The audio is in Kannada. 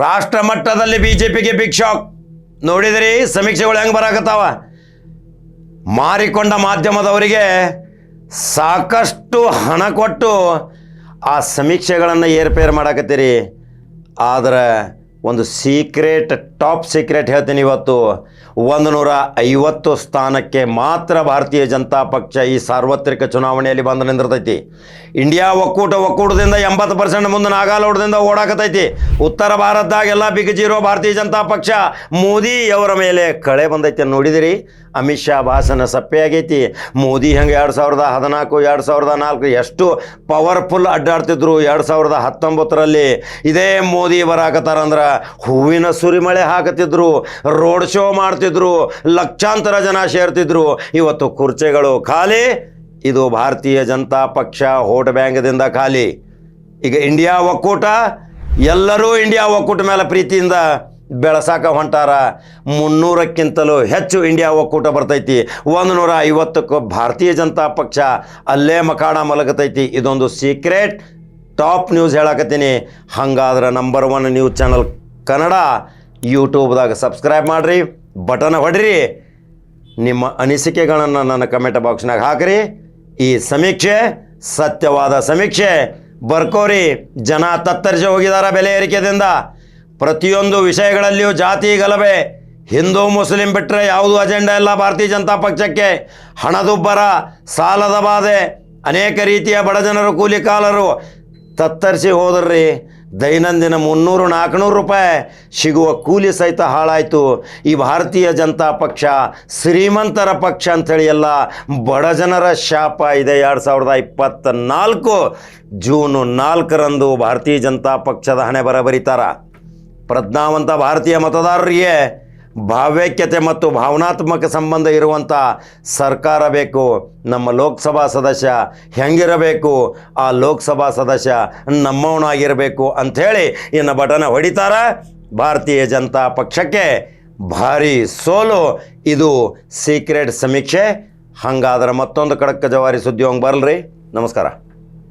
ರಾಷ್ಟ್ರ ಮಟ್ಟದಲ್ಲಿ ಬಿ ಜೆ ಪಿಗೆ ಬಿಗ್ ಶಾಕ್ ನೋಡಿದ್ರಿ, ಸಮೀಕ್ಷೆಗಳು ಹೆಂಗೆ ಬರಾಕತ್ತಾವ? ಮಾರಿಕೊಂಡ ಮಾಧ್ಯಮದವರಿಗೆ ಸಾಕಷ್ಟು ಹಣ ಕೊಟ್ಟು ಆ ಸಮೀಕ್ಷೆಗಳನ್ನು ಏರ್ಪೇರ್ ಮಾಡಾಕತ್ತೀರಿ. ಆದರೆ ಒಂದು ಸೀಕ್ರೆಟ್ ಟಾಪ್ ಸೀಕ್ರೆಟ್ ಹೇಳ್ತೀನಿ ಇವತ್ತು. ಒಂದು ನೂರ ಐವತ್ತು ಸ್ಥಾನಕ್ಕೆ ಮಾತ್ರ ಭಾರತೀಯ ಜನತಾ ಪಕ್ಷ ಈ ಸಾರ್ವತ್ರಿಕ ಚುನಾವಣೆಯಲ್ಲಿ ಬಂದು ನಿಂದಿರ್ತೈತಿ. ಇಂಡಿಯಾ ಒಕ್ಕೂಟ ಒಕ್ಕೂಟದಿಂದ ಎಂಬತ್ತು ಪರ್ಸೆಂಟ್ ಮುಂದೆ ನಾಗಾಲೋಟದಿಂದ ಓಡಾಕತೈತಿ. ಉತ್ತರ ಭಾರತದಾಗೆಲ್ಲ ಬಿಗಜಿರೋ ಭಾರತೀಯ ಜನತಾ ಪಕ್ಷ, ಮೋದಿ ಅವರ ಮೇಲೆ ಕಳೆ ಬಂದೈತಿ ನೋಡಿದಿರಿ? ಅಮಿತ್ ಶಾ ಭಾಷಣ ಸಪ್ಪೆ ಆಗೈತಿ. ಮೋದಿ ಹೆಂಗೆ ಎರಡು ಸಾವಿರದ ಹದಿನಾಲ್ಕು, ಎರಡು ಸಾವಿರದ ನಾಲ್ಕು ಎಷ್ಟು ಪವರ್ಫುಲ್ ಅಡ್ಡಾಡ್ತಿದ್ರು ಎರಡು ಸಾವಿರದ ಹತ್ತೊಂಬತ್ತರಲ್ಲಿ. ಇದೇ ಮೋದಿ ಬರಾಕತ್ತಾರಂದ್ರೆ ಹೂವಿನ ಸುರಿಮಳೆ ಹಾಕತಿದ್ರು ರೋಡ್ ಶೋ ಮಾಡ್ತಿದ್ರು, ಲಕ್ಷಾಂತರ ಜನ ಸೇರ್ತಿದ್ರು ಇವತ್ತು ಕುರ್ಚೆಗಳು ಖಾಲಿ, ಇದು ಭಾರತೀಯ ಜನತಾ ಪಕ್ಷ ವೋಟ್ ಬ್ಯಾಂಕ್ದಿಂದ ಖಾಲಿ. ಈಗ ಇಂಡಿಯಾ ಒಕ್ಕೂಟ, ಎಲ್ಲರೂ ಇಂಡಿಯಾ ಒಕ್ಕೂಟ ಮೇಲೆ ಪ್ರೀತಿಯಿಂದ ಬೆಳಸಾಕ ಹೊಂಟಾರ. ಮುನ್ನೂರಕ್ಕಿಂತಲೂ ಹೆಚ್ಚು ಇಂಡಿಯಾ ಒಕ್ಕೂಟ ಬರ್ತೈತಿ. ಒಂದು ನೂರ ಐವತ್ತಕ್ಕೂ ಭಾರತೀಯ ಜನತಾ ಪಕ್ಷ ಅಲ್ಲೇ ಮಕಾಣ ಮಲಗತೈತಿ. ಇದೊಂದು ಸೀಕ್ರೆಟ್ ಟಾಪ್ ನ್ಯೂಸ್ ಹೇಳಕತ್ತೀನಿ. ಹಂಗಾದ್ರೆ number one news channel Kannada ಯೂಟ್ಯೂಬ್ದಾಗ subscribe ಮಾಡಿರಿ, ಬಟನ್ ಹೊಡ್ರಿ ನಿಮ್ಮ ಅನಿಸಿಕೆಗಳನ್ನು ನನ್ನ ಕಮೆಂಟ್ ಬಾಕ್ಸ್ನಾಗ ಹಾಕಿರಿ. ಈ ಸಮೀಕ್ಷೆ, ಸತ್ಯವಾದ ಸಮೀಕ್ಷೆ, ಬರ್ಕೋರಿ, ಜನ ತತ್ತರಿಸಿ ಹೋಗಿದಾರ ಬೆಲೆ ಏರಿಕೆದಿಂದ. ಪ್ರತಿಯೊಂದು ವಿಷಯಗಳಲ್ಲಿಯೂ ಜಾತಿ ಗಲಭೆ, ಹಿಂದೂ, ಮುಸ್ಲಿಂ ಬಿಟ್ಟರೆ ಯಾವುದು ಅಜೆಂಡಾ ಇಲ್ಲ ಭಾರತೀಯ ಜನತಾ ಪಕ್ಷಕ್ಕೆ. ಹಣದುಬ್ಬರ, ಸಾಲದ ಬಾಧೆ, ಅನೇಕ ರೀತಿಯ ಬಡಜನರು ಕೂಲಿಕಾಲರು ತತ್ತರಿಸಿ ಹೋದ್ರಿ. ದೈನಂದಿನ ಮುನ್ನೂರು, ನಾಲ್ಕುನೂರು ರೂಪಾಯಿ ಸಿಗುವ ಕೂಲಿ ಸಹಿತ ಹಾಳಾಯಿತು. ಈ ಭಾರತೀಯ ಜನತಾ ಪಕ್ಷ ಶ್ರೀಮಂತರ ಪಕ್ಷ ಅಂಥೇಳಿ ಎಲ್ಲ ಬಡ ಜನರ ಶಾಪ ಇದೆ. ಎರಡು ಸಾವಿರದ ಇಪ್ಪತ್ತ ನಾಲ್ಕು ಜೂನು ನಾಲ್ಕರಂದು ಭಾರತೀಯ ಜನತಾ ಪಕ್ಷದ ಹಣೆ ಬರ ಬರೀತಾರ ಪ್ರಜ್ಞಾವಂತ ಭಾರತೀಯ ಮತದಾರರಿಗೆ ಭಾವ್ಯೈಕ್ಯತೆ ಮತ್ತು ಭಾವನಾತ್ಮಕ ಸಂಬಂಧ ಇರುವಂಥ ಸರ್ಕಾರ ಬೇಕು, ನಮ್ಮ ಲೋಕಸಭಾ ಸದಸ್ಯ ಹೆಂಗಿರಬೇಕು, ಆ ಲೋಕಸಭಾ ಸದಸ್ಯ ನಮ್ಮವನಾಗಿರಬೇಕು ಅಂಥೇಳಿ ಇನ್ನು ಬಟನ ಹೊಡಿತಾರ. ಭಾರತೀಯ ಜನತಾ ಪಕ್ಷಕ್ಕೆ ಭಾರಿ ಸೋಲು. ಇದು ಸೀಕ್ರೆಟ್ ಸಮೀಕ್ಷೆ. ಹಂಗಾದ್ರೆ ಮತ್ತೊಂದು ಕಡಕ ಜವಾರಿ ಸುದ್ದಿ ಹಂಗೆ ಬರಲ್ರಿ. ನಮಸ್ಕಾರ.